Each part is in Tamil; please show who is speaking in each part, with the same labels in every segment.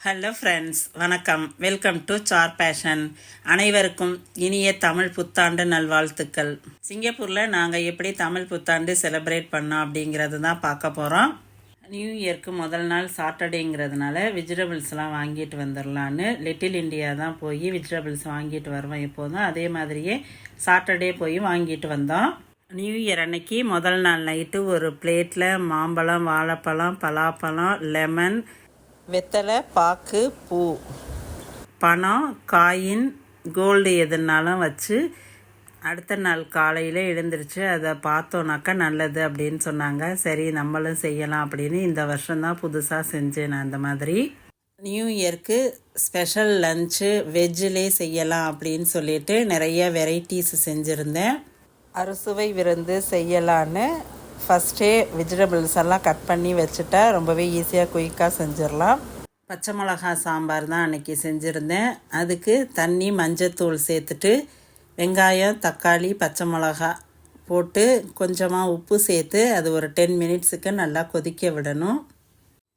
Speaker 1: ஹலோ ஃப்ரெண்ட்ஸ் வணக்கம். வெல்கம் டு சார் பேஷன் அனைவருக்கும் இனிய தமிழ் புத்தாண்டு நல்வாழ்த்துக்கள். சிங்கப்பூரில் நாங்கள் எப்படி தமிழ் புத்தாண்டு செலிப்ரேட் பண்ணோம் அப்படிங்கிறது தான் பார்க்க போகிறோம் நியூ இயர்க்கு முதல் நாள் சாட்டர்டேங்கிறதுனால வெஜிடபிள்ஸ்லாம் வாங்கிட்டு வந்துடலான்னு லிட்டில் இந்தியா தான் போய் வெஜிடபிள்ஸ் வாங்கிட்டு வருவோம் எப்போதும். அதே மாதிரியே சாட்டர்டே போய் வாங்கிட்டு வந்தோம். நியூ இயர் அன்னைக்கு முதல் நாள் நைட்டு ஒரு பிளேட்டில் மாம்பழம் வாழைப்பழம் பலாப்பழம் லெமன் வெத்தலை பாக்கு பூ. பணம் காயின் கோல்டு எதுனாலும் வச்சு அடுத்த நாள் காலையில் எழுந்திரிச்சு அதை பார்த்தோன்னாக்கா நல்லது அப்படின்னு சொன்னாங்க. சரி நம்மளும் செய்யலாம் அப்படின்னு இந்த வருஷம்தான் புதுசாக செஞ்சேன் நான் அந்த மாதிரி. நியூ இயர்க்கு ஸ்பெஷல் லஞ்சு வெஜ்ஜிலே செய்யலாம் அப்படின்னு சொல்லிட்டு நிறைய வெரைட்டிஸ் செஞ்சுருந்தேன். அறுசுவை விருந்து செய்யலான்னு ஃபஸ்ட்டே வெஜிடபிள்ஸ் எல்லாம் கட் பண்ணி வச்சுட்டா ரொம்பவே ஈஸியாக குயிக்காக செஞ்சிடலாம். பச்சை மிளகா சாம்பார் தான் அன்றைக்கி செஞ்சுருந்தேன். அதுக்கு தண்ணி மஞ்சத்தூள் சேர்த்துட்டு வெங்காயம் தக்காளி பச்சை மிளகா போட்டு கொஞ்சமாக உப்பு சேர்த்து அது ஒரு டென் மினிட்ஸுக்கு நல்லா கொதிக்க விடணும்.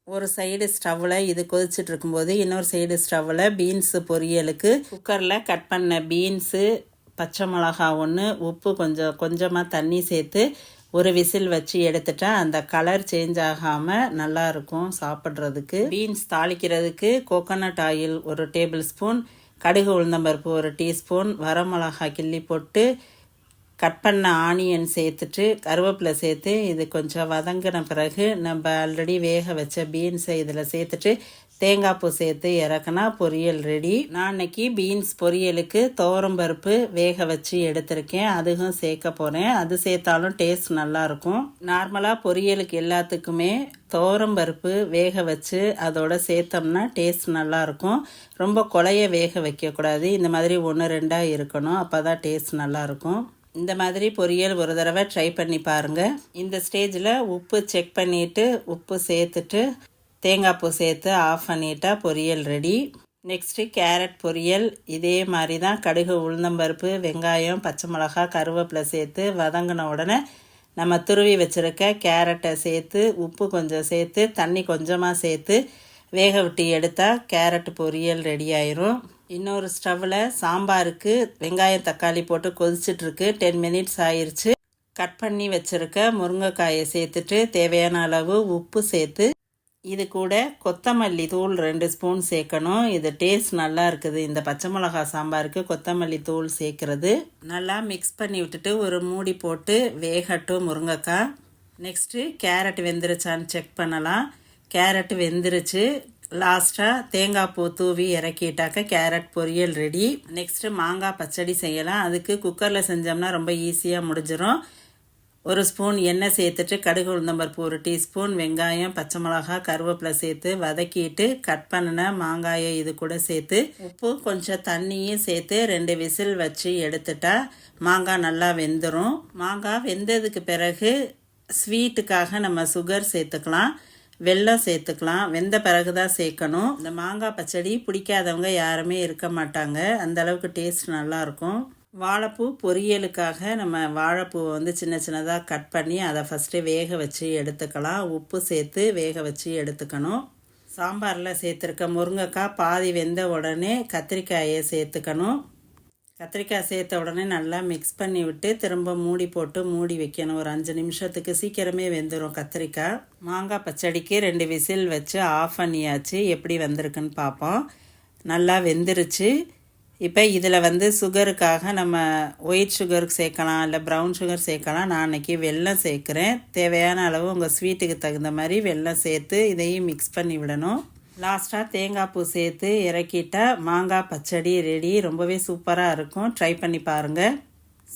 Speaker 1: ஒரு சைடு ஸ்டவ்வில் இது கொதிச்சுட்டு இருக்கும்போது இன்னொரு சைடு ஸ்டவ்வில் பீன்ஸு பொரியலுக்கு குக்கரில் கட் பண்ண பீன்ஸு பச்சை மிளகா ஒன்று உப்பு கொஞ்சம் கொஞ்சமாக தண்ணி சேர்த்து ஒரு விசில் வச்சு எடுத்துட்டேன் அந்த கலர் சேஞ்ச் ஆகாமல் நல்லா இருக்கும் சாப்பிட்றதுக்கு. பீன்ஸ் தாளிக்கிறதுக்கு கோகோனட் ஆயில் ஒரு டேபிள் ஸ்பூன் கடுகு உளுந்தம்பருப்பு ஒரு டீஸ்பூன் வரமிளகா கிள்ளி போட்டு கட் பண்ண ஆனியன் சேர்த்துட்டு கருவேப்பிலை சேர்த்து இது கொஞ்சம் வதங்கின பிறகு நம்ம ஆல்ரெடி வேக வச்ச பீன்ஸை இதில் சேர்த்துட்டு தேங்காய் பூ சேர்த்து இறக்குனா பொரியல் ரெடி நான் அன்னைக்கு பீன்ஸ் பொரியலுக்கு பருப்பு வேக வச்சு எடுத்திருக்கேன். அதுவும் சேர்க்க போகிறேன் அது சேர்த்தாலும் டேஸ்ட் நல்லாயிருக்கும். நார்மலாக பொரியலுக்கு எல்லாத்துக்குமே பருப்பு வேக வச்சு அதோட சேர்த்தோம்னா டேஸ்ட் நல்லாயிருக்கும். ரொம்ப கொலைய வேக வைக்கக்கூடாது. இந்த மாதிரி ஒன்று ரெண்டாக இருக்கணும். அப்போ தான் டேஸ்ட் நல்லாயிருக்கும். இந்த மாதிரி பொரியல் ஒரு தடவை ட்ரை பண்ணி பாருங்கள் இந்த ஸ்டேஜில் உப்பு செக் பண்ணிவிட்டு உப்பு சேர்த்துட்டு தேங்காய் பூ சேர்த்து ஆஃப் பண்ணிட்டா பொரியல் ரெடி நெக்ஸ்ட்டு கேரட் பொரியல் இதே மாதிரி தான் கடுகு உளுந்தம்பருப்பு வெங்காயம் பச்சை மிளகா கருவேப்பிலை சேர்த்து வதங்கின உடனே நம்ம துருவி வச்சுருக்க கேரட்டை சேர்த்து உப்பு கொஞ்சம் சேர்த்து தண்ணி கொஞ்சமாக சேர்த்து வேக விட்டு எடுத்தால் கேரட் பொரியல் ரெடி ஆயிரும். இன்னொரு ஸ்டவ்வில் சாம்பாருக்கு வெங்காயம் தக்காளி போட்டு கொதிச்சிட்ருக்கு. டென் மினிட்ஸ் ஆயிடுச்சு கட் பண்ணி வச்சுருக்க முருங்கைக்காயை சேர்த்துட்டு தேவையான அளவு உப்பு சேர்த்து இது கூட கொத்தமல்லி தூள் ரெண்டு ஸ்பூன் சேர்க்கணும். இது டேஸ்ட் நல்லா இருக்குது. இந்த பச்சை மிளகா சாம்பாருக்கு கொத்தமல்லி தூள் சேர்க்கறது. நல்லா மிக்ஸ் பண்ணி விட்டுட்டு ஒரு மூடி போட்டு வேகட்டும் முருங்கைக்காய். நெக்ஸ்ட்டு கேரட் வெந்துருச்சான்னு செக் பண்ணலாம். கேரட் வெந்துருச்சு. லாஸ்ட்டாக தேங்காய் பூ தூவி இறக்கிட்டாக்க கேரட் பொரியல் ரெடி நெக்ஸ்ட்டு மாங்காய் பச்சடி செய்யலாம். அதுக்கு குக்கரில் செஞ்சோம்னா ரொம்ப ஈஸியாக முடிஞ்சிடும் ஒரு ஸ்பூன் எண்ணெய் சேர்த்துட்டு கடுகு உளுந்தம்பருப்பு ஒரு டீஸ்பூன் வெங்காயம் பச்சை மிளகா கருவேப்பிலை சேர்த்து வதக்கிட்டு கட் பண்ணின மாங்காயை இது கூட சேர்த்து உப்பு கொஞ்சம் தண்ணியும் சேர்த்து ரெண்டு விசில் வச்சு எடுத்துட்டா மாங்காய் நல்லா வெந்துடும் மாங்காய் வெந்ததுக்கு பிறகு ஸ்வீட்டுக்காக நம்ம சுகர் சேர்த்துக்கலாம். வெல்லம் சேர்த்துக்கலாம் வெந்த பிறகு தான் சேர்க்கணும். இந்த மாங்காய் பச்சடி பிடிக்காதவங்க யாருமே இருக்க மாட்டாங்க. அந்த அளவுக்கு டேஸ்ட் நல்லாயிருக்கும். வாழைப்பூ பொரியலுக்காக நம்ம வாழைப்பூவை வந்து சின்ன சின்னதாக கட் பண்ணி அதை ஃபஸ்ட்டு வேக வச்சு எடுத்துக்கலாம். உப்பு சேர்த்து வேக வச்சு எடுத்துக்கணும். சாம்பாரில் சேர்த்துருக்க முருங்கைக்காய் பாதி வெந்த உடனே கத்திரிக்காயை சேர்த்துக்கணும். கத்திரிக்காய் சேர்த்த உடனே நல்லா மிக்ஸ் பண்ணி விட்டு திரும்ப மூடி போட்டு மூடி வைக்கணும். ஒரு அஞ்சு நிமிஷத்துக்கு சீக்கிரமே வெந்துடும் கத்திரிக்காய். மாங்காய் பச்சடிக்கு ரெண்டு விசில் வச்சு ஆஃப் பண்ணியாச்சு. எப்படி வந்திருக்குன்னு பார்ப்போம். நல்லா வெந்துருச்சு. இப்போ இதில் வந்து சுகருக்காக நம்ம ஒயிட் சுகர் சேர்க்கலாம் இல்லை ப்ரௌன் சுகர் சேர்க்கலாம். நான் அன்றைக்கி வெல்லம் சேர்க்குறேன். தேவையான அளவு உங்கள் ஸ்வீட்டுக்கு தகுந்த மாதிரி வெல்லம் சேர்த்து இதையும் மிக்ஸ் பண்ணி விடணும். லாஸ்ட்டாக தேங்காய் பூ சேர்த்து இறக்கிட்டால் மாங்காய் பச்சடி ரெடி ரொம்பவே சூப்பராக இருக்கும். ட்ரை பண்ணி பாருங்கள்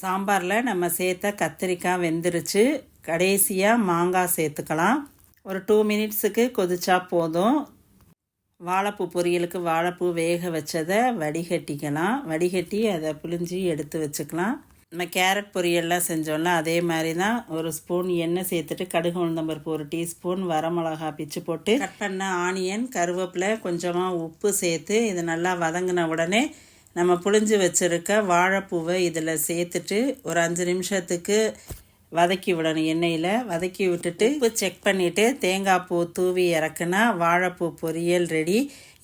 Speaker 1: சாம்பாரில் நம்ம சேர்த்த கத்திரிக்காய் வெந்துருச்சு. கடைசியாக மாங்காய் சேர்த்துக்கலாம். ஒரு டூ மினிட்ஸுக்கு கொதிச்சா போதும். வாழைப்பூ பொரியலுக்கு வாழைப்பூ வேக வச்சதை வடிகட்டிக்கலாம். வடிகட்டி அதை புளிஞ்சி எடுத்து வச்சுக்கலாம். நம்ம கேரட் பொரியல்லாம் செஞ்சோம்ல அதே மாதிரி தான் ஒரு ஸ்பூன் எண்ணெய் சேர்த்துட்டு கடுகு உளுந்தம்பருப்பு ஒரு டீஸ்பூன் வரமிளகா பிச்சு போட்டு கட் பண்ண ஆனியன் கருவேப்பிலை கொஞ்சமாக உப்பு சேர்த்து இது நல்லா வதங்கின உடனே நம்ம புளிஞ்சு வச்சுருக்க வாழைப்பூவை இதில் சேர்த்துட்டு ஒரு அஞ்சு நிமிஷத்துக்கு வதக்கி விடணும் எண்ணெயில். வதக்கி விட்டுட்டு உப்பு செக் பண்ணிவிட்டு தேங்காய் பூ தூவி இறக்குனா வாழைப்பூ பொரியல் ரெடி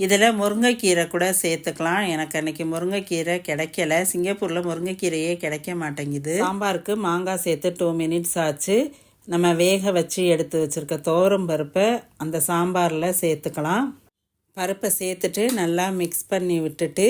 Speaker 1: இதில் முருங்கைக்கீரை கூட சேர்த்துக்கலாம். எனக்கு அன்றைக்கி முருங்கைக்கீரை கிடைக்கல. சிங்கப்பூரில் முருங்கைக்கீரையே கிடைக்க மாட்டேங்குது. சாம்பாருக்கு மாங்காய் சேர்த்து டூ மினிட்ஸ் ஆச்சு. நம்ம வேக வச்சு எடுத்து வச்சுருக்க தோரம் பருப்பை அந்த சாம்பாரில் சேர்த்துக்கலாம். பருப்பை சேர்த்துட்டு நல்லா மிக்ஸ் பண்ணி விட்டுட்டு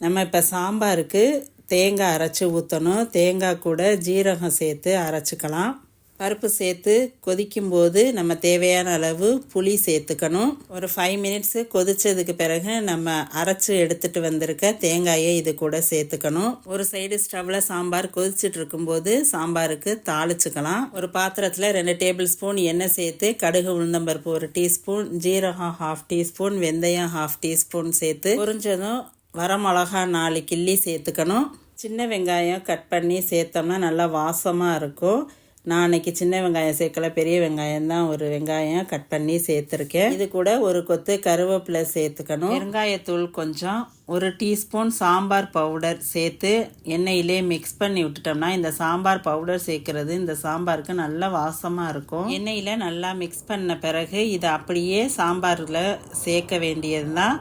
Speaker 1: நம்ம இப்போ சாம்பாருக்கு தேங்காய் அரைச்சி ஊற்றணும் தேங்காய் கூட ஜீரகம் சேர்த்து அரைச்சிக்கலாம். பருப்பு சேர்த்து கொதிக்கும்போது நம்ம தேவையான அளவு புளி சேர்த்துக்கணும். ஒரு ஃபைவ் மினிட்ஸு கொதித்ததுக்கு பிறகு நம்ம அரைச்சி எடுத்துகிட்டு வந்திருக்க தேங்காயை இது கூட சேர்த்துக்கணும். ஒரு சைடு ஸ்டவ்வில் சாம்பார் கொதிச்சுட்டு இருக்கும்போது சாம்பாருக்கு தாளிச்சுக்கலாம். ஒரு பாத்திரத்தில் ரெண்டு டேபிள் ஸ்பூன் எண்ணெய் சேர்த்து கடுகு உளுந்தம்பருப்பு ஒரு டீஸ்பூன் ஜீரகம் ஹாஃப் டீஸ்பூன் வெந்தயம் ஹாஃப் டீஸ்பூன் சேர்த்து புரிஞ்சதும் வரமிளகா நாலு கிள்ளி சேர்த்துக்கணும். சின்ன வெங்காயம் கட் பண்ணி சேர்த்தோம்னா நல்லா வாசமாக இருக்கும். நான் அன்றைக்கி சின்ன வெங்காயம் சேர்க்கல பெரிய வெங்காயம் தான் ஒரு வெங்காயம் கட் பண்ணி சேர்த்துருக்கேன். இது கூட ஒரு கொத்து கருவேப்பிலை சேர்த்துக்கணும். வெங்காயத்தூள் கொஞ்சம் ஒரு டீஸ்பூன் சாம்பார் பவுடர் சேர்த்து எண்ணெயிலே மிக்ஸ் பண்ணி விட்டுட்டோம்னா இந்த சாம்பார் பவுடர் சேர்க்கறது இந்த சாம்பாருக்கு நல்ல வாசமாக இருக்கும். எண்ணெயில் நல்லா மிக்ஸ் பண்ண பிறகு இதை அப்படியே சாம்பாரில் சேர்க்க வேண்டியது தான்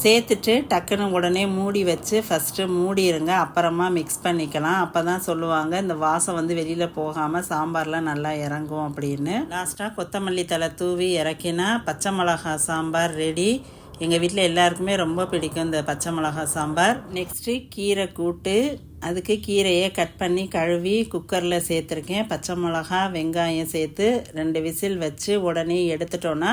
Speaker 1: சேர்த்துட்டு டக்குன்னு உடனே மூடி வச்சு ஃபஸ்ட்டு மூடிடுங்க அப்புறமா மிக்ஸ் பண்ணிக்கலாம். அப்போ தான் சொல்லுவாங்க இந்த வாசம் வந்து வெளியில் போகாமல் சாம்பார்லாம் நல்லா இறங்கும் அப்படின்னு. லாஸ்ட்டாக கொத்தமல்லி தலை தூவி இறக்கினா பச்சை மிளகா சாம்பார் ரெடி எங்கள் வீட்டில் எல்லாருக்குமே ரொம்ப பிடிக்கும் இந்த பச்சை மிளகா சாம்பார். நெக்ஸ்ட்டு கீரை கூட்டு அதுக்கு கீரையை கட் பண்ணி கழுவி குக்கரில் சேர்த்துருக்கேன். பச்சை மிளகா வெங்காயம் சேர்த்து ரெண்டு விசில் வச்சு உடனே எடுத்துட்டோன்னா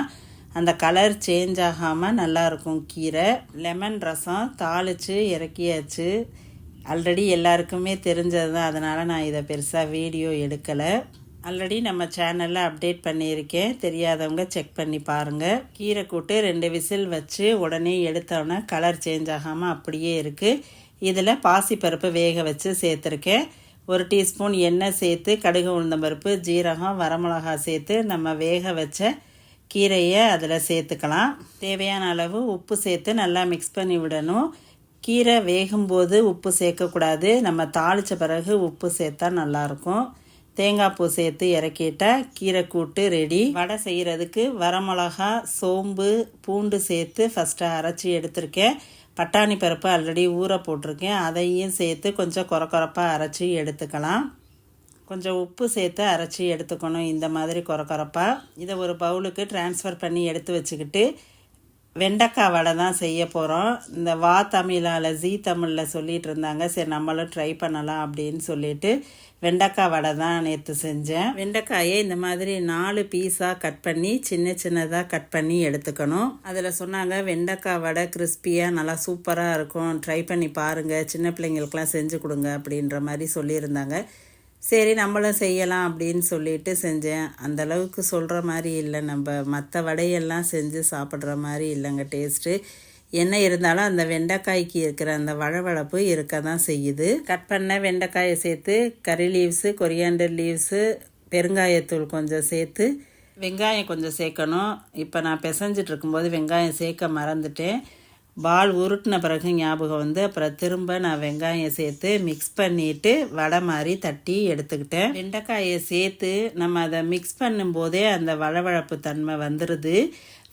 Speaker 1: அந்த கலர் சேஞ்ச் ஆகாமல் நல்லாயிருக்கும் கீரை. லெமன் ரசம் தாளித்து இறக்கியாச்சு. ஆல்ரெடி எல்லாருக்குமே தெரிஞ்சது தான் அதனால் நான் இதை பெருசாக வீடியோ எடுக்கலை. ஆல்ரெடி நம்ம சேனலில் அப்டேட் பண்ணியிருக்கேன். தெரியாதவங்க செக் பண்ணி பாருங்கள் கீரை கூட்டு ரெண்டு விசில் வச்சு உடனே எடுத்தோன்னே கலர் சேஞ்ச் ஆகாமல் அப்படியே இருக்குது இதில் பாசிப்பருப்பு வேக வச்சு சேர்த்துருக்கேன். ஒரு டீஸ்பூன் எண்ணெய் சேர்த்து கடுகு உளுந்தம்பருப்பு ஜீரகம் வரமிளகா சேர்த்து நம்ம வேக வச்ச கீரையை அதில் சேர்த்துக்கலாம். தேவையான அளவு உப்பு சேர்த்து நல்லா மிக்ஸ் பண்ணி விடணும். கீரை வேகும்போது உப்பு சேர்க்கக்கூடாது. நம்ம தாளித்த பிறகு உப்பு சேர்த்தா நல்லாயிருக்கும். தேங்காய் பூ சேர்த்து இறக்கிட்டால் கீரை கூட்டு ரெடி வடை செய்கிறதுக்கு வரமிளகா சோம்பு பூண்டு சேர்த்து ஃபஸ்ட்டு அரைச்சி எடுத்திருக்கேன். பட்டாணி பருப்பு ஆல்ரெடி ஊற போட்டிருக்கேன். அதையும் சேர்த்து கொஞ்சம் குறக்குறப்பாக அரைச்சி எடுத்துக்கலாம். கொஞ்சம் உப்பு சேர்த்து அரைச்சி எடுத்துக்கணும். இந்த மாதிரி குறக்குறப்பாக இதை ஒரு பவுலுக்கு ட்ரான்ஸ்ஃபர் பண்ணி எடுத்து வச்சுக்கிட்டு வெண்டைக்காய் வடை தான் செய்ய போகிறோம் இந்த வா தமிழால் ஜீ தமிழில் சொல்லிகிட்டு இருந்தாங்க. சரி நம்மளும் ட்ரை பண்ணலாம் அப்படின்னு சொல்லிட்டு வெண்டைக்காய் வடை தான் நேற்று செஞ்சேன். வெண்டைக்காயை இந்த மாதிரி நாலு பீஸாக கட் பண்ணி சின்ன சின்னதாக கட் பண்ணி எடுத்துக்கணும். அதில் சொன்னாங்க வெண்டைக்காய் வடை கிறிஸ்பியாக நல்லா சூப்பராக இருக்கும். ட்ரை பண்ணி பாருங்கள் சின்ன பிள்ளைங்களுக்கெலாம் செஞ்சு கொடுங்க. அப்படின்ற மாதிரி சொல்லியிருந்தாங்க. சரி நம்மளும் செய்யலாம் அப்படின்னு சொல்லிட்டு செஞ்சேன். அந்தளவுக்கு சொல்கிற மாதிரி இல்லை. நம்ம மற்ற வடையெல்லாம் செஞ்சு சாப்பிட்ற மாதிரி இல்லைங்க டேஸ்ட்டு என்ன இருந்தாலும் அந்த வெண்டைக்காய்க்கு இருக்கிற அந்த வழவழப்பு இருக்க தான் செய்யுது. கட் பண்ண வெண்டைக்காயை சேர்த்து கறி லீவ்ஸு கொரியாண்டர் லீவ்ஸு பெருங்காயத்தூள் கொஞ்சம் சேர்த்து வெங்காயம் கொஞ்சம் சேர்க்கணும். இப்போ நான் பிசைஞ்சிட்டு இருக்கும்போது வெங்காயம் சேர்க்க மறந்துட்டேன். பால் உருட்டின பிறகு ஞாபகம் வந்து அப்புறம் திரும்ப நான் வெங்காயம் சேர்த்து மிக்ஸ் பண்ணிவிட்டு வடை மாதிரி தட்டி எடுத்துக்கிட்டேன். வெண்டைக்காயை சேர்த்து நம்ம அதை மிக்ஸ் பண்ணும்போதே அந்த வளவழப்பு தன்மை வந்துடுது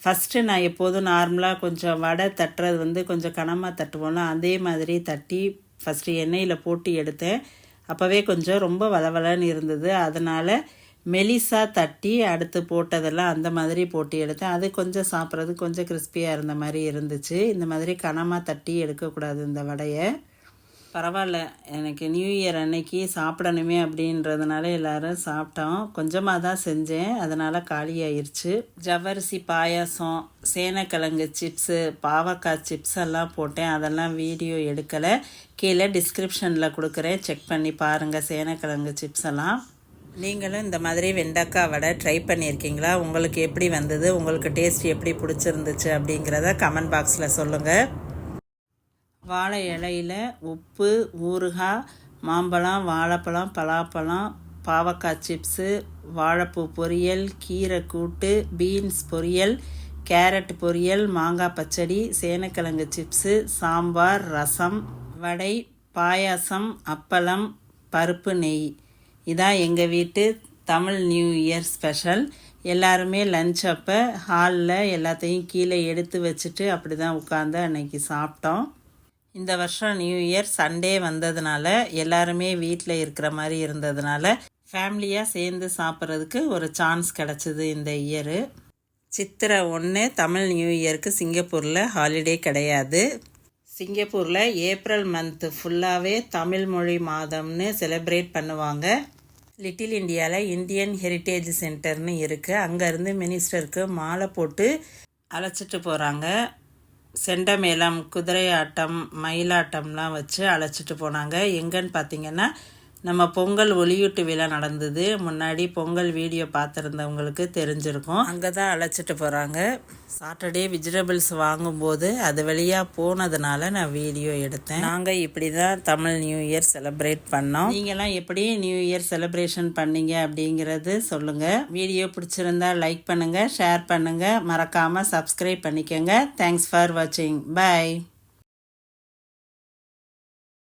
Speaker 1: ஃபஸ்ட்டு நான் எப்போதும் நார்மலாக கொஞ்சம் வடை தட்டுறது வந்து கொஞ்சம் கனமாக தட்டுவோம்னா அதே மாதிரி தட்டி ஃபஸ்ட்டு எண்ணெயில் போட்டு எடுத்தேன். அப்போவே கொஞ்சம் ரொம்ப வளவலன்னு இருந்தது. அதனால் மெலிசா தட்டி அடுத்து போட்டதெல்லாம் அந்த மாதிரி போட்டு எடுத்தேன். அது கொஞ்சம் சாப்பிட்றது கொஞ்சம் கிறிஸ்பியாக இருந்த மாதிரி இருந்துச்சு. இந்த மாதிரி கனமாக தட்டி எடுக்கக்கூடாது இந்த வடையை. பரவாயில்ல எனக்கு நியூ இயர் அன்னைக்கு சாப்பிடணுமே அப்படின்றதுனால எல்லோரும் சாப்பிட்டோம். கொஞ்சமாக தான் செஞ்சேன். அதனால் காலியாயிருச்சு. ஜவ்வரிசி பாயாசம் சேனைக்கிழங்கு சிப்ஸு பாவக்காய் சிப்ஸ் எல்லாம் போட்டேன். அதெல்லாம் வீடியோ எடுக்கலை. கீழே டிஸ்கிரிப்ஷனில் கொடுக்குறேன். செக் பண்ணி பாருங்கள் சேனக்கிழங்கு சிப்ஸ் எல்லாம். நீங்களும் இந்த மாதிரி வெண்டைக்காய் வடை ட்ரை பண்ணியிருக்கீங்களா? உங்களுக்கு எப்படி வந்தது? உங்களுக்கு டேஸ்ட் எப்படி பிடிச்சிருந்துச்சு அப்படிங்கிறத கமெண்ட் பாக்ஸில் சொல்லுங்கள் வாழை இலையில் உப்பு ஊறுகாய் மாம்பழம் வாழைப்பழம் பலாப்பழம் பாவக்காய் சிப்ஸு வாழைப்பூ பொரியல் கீரை கூட்டு பீன்ஸ் பொரியல் கேரட் பொரியல் மாங்காய் பச்சடி சேனக்கிழங்கு சிப்ஸு சாம்பார் ரசம் வடை பாயாசம் அப்பளம் பருப்பு நெய். இதான் எங்கள் வீட்டு தமிழ் நியூ இயர் ஸ்பெஷல். எல்லாருமே லஞ்ச் அப்போ ஹாலில் எல்லாத்தையும் கீழே எடுத்து வச்சுட்டு அப்படி தான் உட்காந்து அன்னைக்கு சாப்பிட்டோம். இந்த வருஷம் நியூ இயர் சண்டே வந்ததுனால எல்லாருமே வீட்டில் இருக்கிற மாதிரி இருந்ததுனால ஃபேமிலியாக சேர்ந்து சாப்பிட்றதுக்கு ஒரு சான்ஸ் கிடச்சிது இந்த இயரு. சித்திரை ஒன்று தமிழ் நியூ இயருக்கு சிங்கப்பூரில் ஹாலிடே கிடையாது. சிங்கப்பூரில் ஏப்ரல் மந்த்து ஃபுல்லாகவே தமிழ் மொழி மாதம்னு செலிப்ரேட் பண்ணுவாங்க. லிட்டில் இந்தியாவில் இந்தியன் ஹெரிட்டேஜ் சென்டர்னு இருக்குது அங்கேருந்து மினிஸ்டருக்கு மாலை போட்டு அழைச்சிட்டு போகிறாங்க செண்டமேளம் குதிரை ஆட்டம் மயிலாட்டம்லாம் வச்சு அழைச்சிட்டு போனாங்க. எங்கன்னு பார்த்தீங்கன்னா நம்ம பொங்கல் ஒளியூட்டு விழா நடந்தது. முன்னாடி பொங்கல் வீடியோ பார்த்துருந்தவங்களுக்கு தெரிஞ்சிருக்கும். அங்கே தான் அழைச்சிட்டு போகிறாங்க சாட்டர்டே வெஜிடபிள்ஸ் வாங்கும்போது அது வழியாக போனதுனால நான் வீடியோ எடுத்தேன். நாங்கள் இப்படி தான் தமிழ் நியூ இயர் செலிப்ரேட் பண்ணோம். நீங்களாம் எப்படி நியூ இயர் செலிப்ரேஷன் பண்ணீங்க அப்படிங்கிறது சொல்லுங்கள் வீடியோ பிடிச்சிருந்தா லைக் பண்ணுங்கள் ஷேர் பண்ணுங்கள் மறக்காமல் சப்ஸ்கிரைப் பண்ணிக்கோங்க. தேங்க்ஸ் ஃபார் வாட்சிங் பை